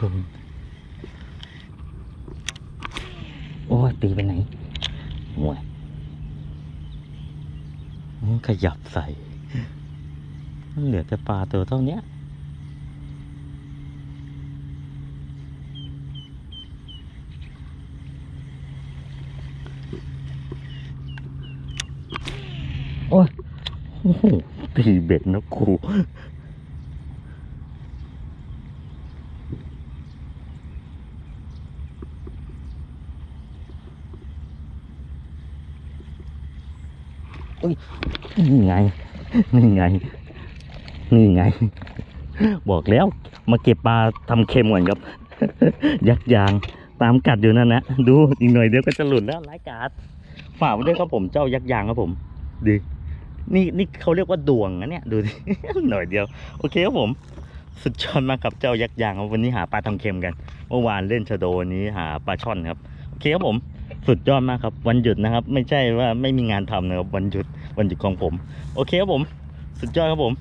ตรงโอ้ตีไปไหนโอ้ยมันขยับใส่ มันเหลือแต่ปลาตัวเท่าเนี้ยโอ้ยตีเบ็ดนะครู อุ้ยนี่ไงนี่ไงนี่ไง บอกแล้วมาเก็บปลาทำเค็มก่อนครับ ยักษ์ยางตามกัดอยู่นั่นนะดูอีกหน่อยเดียวก็จะหลุดแล้วไร้กาดฝากไว้ด้วยครับผมเจ้ายักษ์ยางครับผมดีนี่นี่เขาเรียกว่าดวงนะเนี่ยดูดิหน่อยเดียวโอเคครับผมสุดยอดมากครับเจ้ายักษ์ยางครับวันนี้หาปลาทำเค็มกัน เมื่อวานเล่นชะโดนี้หาปลาช่อนครับ โอเคครับผม สุดยอดมากครับ วันหยุดนะครับ ไม่ใช่ว่าไม่มีงานทำนะครับวันหยุดวันหยุดของผม โอเคครับผม สุดยอดครับผม